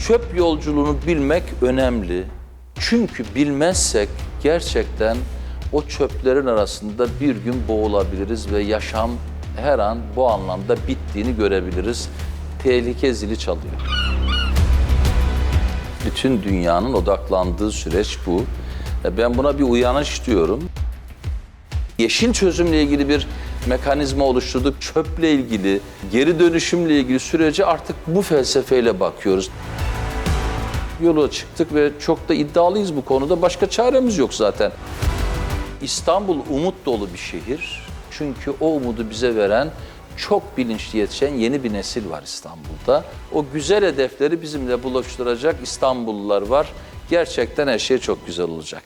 Çöp yolculuğunu bilmek önemli. Çünkü bilmezsek gerçekten o çöplerin arasında bir gün boğulabiliriz ve yaşam her an bu anlamda bittiğini görebiliriz. Tehlike zili çalıyor. Bütün dünyanın odaklandığı süreç bu. E, Ben buna bir uyanış diyorum. Yeşil çözümle ilgili bir mekanizma oluşturduk. Çöple ilgili, geri dönüşümle ilgili sürece artık bu felsefeyle bakıyoruz. Yola çıktık ve çok da iddialıyız bu konuda. Başka çaremiz yok zaten. İstanbul umut dolu bir şehir. Çünkü o umudu bize veren çok bilinçli yetişen yeni bir nesil var İstanbul'da. O güzel hedefleri bizimle buluşturacak İstanbullular var. Gerçekten her şey çok güzel olacak.